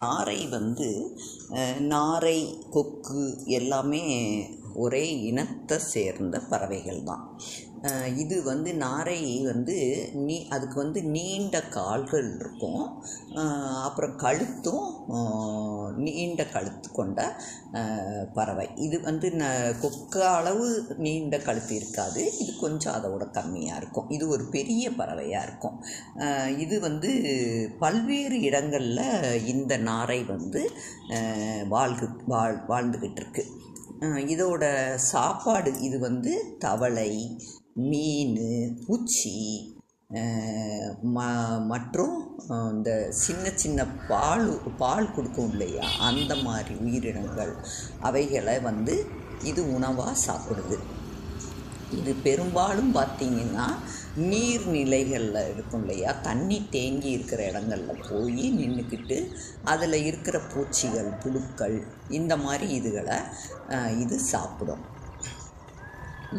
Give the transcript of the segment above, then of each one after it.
நாரை வந்து நாரை கொக்கு எல்லாமே ஒரே இனத்தை சேர்ந்த பறவைகள் தான். இது வந்து நாரை வந்து நீ அதுக்கு வந்து நீண்ட கால்கள் இருக்கும். அப்புறம் கழுத்தும் நீண்ட கழுத்து கொண்ட பறவை. இது வந்து ந கொக்க அளவு நீண்ட கழுத்து இருக்காது. இது கொஞ்சம் அதோட கம்மியாக இருக்கும். இது ஒரு பெரிய பறவையாக இருக்கும். இது வந்து பல்வேறு இடங்களில் இந்த நாரை வந்து வாழ்கு வாழ் வாழ்ந்துக்கிட்டு இருக்குது இதோட சாப்பாடு இது வந்து தவளை மீன் பூச்சி ம மற்றும் இந்த சின்ன சின்ன பால் பால் கொடுக்கும் இல்லையா? அந்த மாதிரி உயிரினங்கள் அவைகளை வந்து இது உணவாக சாப்பிடுது. இது பெரும்பாலும் பார்த்திங்கன்னா நீர்நிலைகளில் இருக்கும் இல்லையா? தண்ணி தேங்கி இருக்கிற இடங்களில் போய் நின்றுக்கிட்டு அதில் இருக்கிற பூச்சிகள் புழுக்கள் இந்த மாதிரி இதுகளை இது சாப்பிடும்.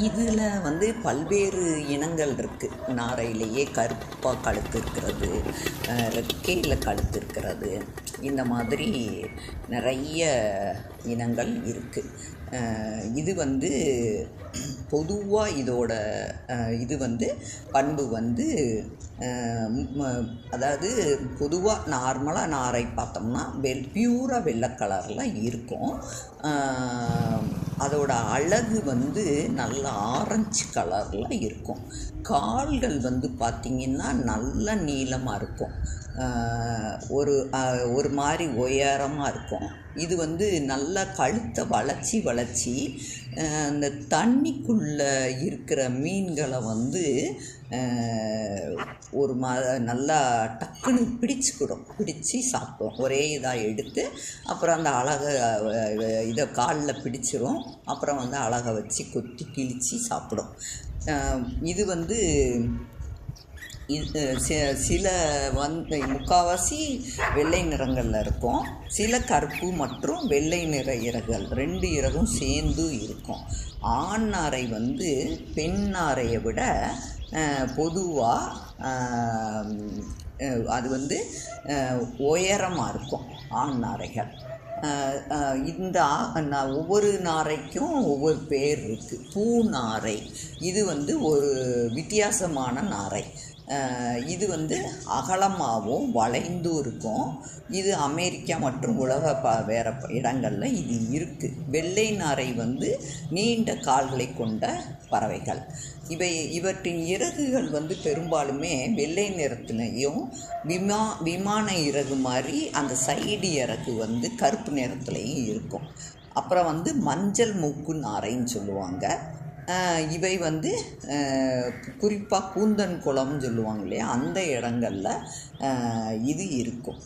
இதில் வந்து பல்வேறு இனங்கள் இருக்குது நாரையிலேயே கருப்பாக கழுத்து இருக்கிறது ரெக்கையில் கழுத்து இருக்கிறது இந்த மாதிரி நிறைய இனங்கள் இருக்குது இது வந்து பொதுவாக இதோட இது வந்து பண்பு வந்து அதாவது பொதுவாக நார்மலாக நாரை பார்த்தோம்னா வெல் பியூராக வெள்ளை கலரில் இருக்கும். அதோட அழகு வந்து நல்ல ஆரஞ்சு கலரில் இருக்கும். கால்கள் வந்து பார்த்திங்கன்னா நல்ல நீளமாக இருக்கும். ஒரு ஒரு மாதிரி உயரமாக இருக்கும். இது வந்து நல்லா கழுத்தை வளைச்சி வளைச்சி அந்த தண்ணிக்குள்ளே இருக்கிற மீன்களை வந்து ஒரு மா நல்லா டக்குன்னு பிடிச்சிக்கிடும் பிடிச்சி சாப்பிடும் ஒரே இதாக எடுத்து அப்புறம் அந்த அழகை இதை காலில் பிடிச்சிரும். அப்புறம் வந்து அழகை வச்சு கொத்தி கிழித்து சாப்பிடும். இது வந்து சில வந்து முக்கால்வாசி வெள்ளை நிறங்களில் இருக்கும். சில கருப்பு மற்றும் வெள்ளை நிற இறகுகள் ரெண்டு இறகும் சேர்ந்து இருக்கும். ஆண் நாரை வந்து பெண் நாரையை விட பொதுவாக அது வந்து உயரமாக இருக்கும் ஆண் நாரைகள் இந்த ஒவ்வொரு நாரைக்கும் ஒவ்வொரு பேர் இருக்குது பூ நாரை இது வந்து ஒரு வித்தியாசமான நாரை இது வந்து அகலமாகவும் வளைந்தும் இருக்கும். இது அமெரிக்கா மற்றும் உலக ப வேறு இடங்களில் இது இருக்குது வெள்ளை நாரை வந்து நீண்ட கால்களை கொண்ட பறவைகள். இவை இவற்றின் இறகுகள் வந்து பெரும்பாலுமே வெள்ளை நிறத்துலையும் விமா விமான இறகு மாதிரி அந்த சைடு இறகு வந்து கருப்பு நிறத்துலையும் இருக்கும். அப்புறம் வந்து மஞ்சள் மூக்கு நாரைன்னு சொல்லுவாங்க. இவை வந்து குறிப்பாக கூந்தன் குளம்னு சொல்லுவாங்க இல்லையா? அந்த இடங்களில் இது இருக்கும்.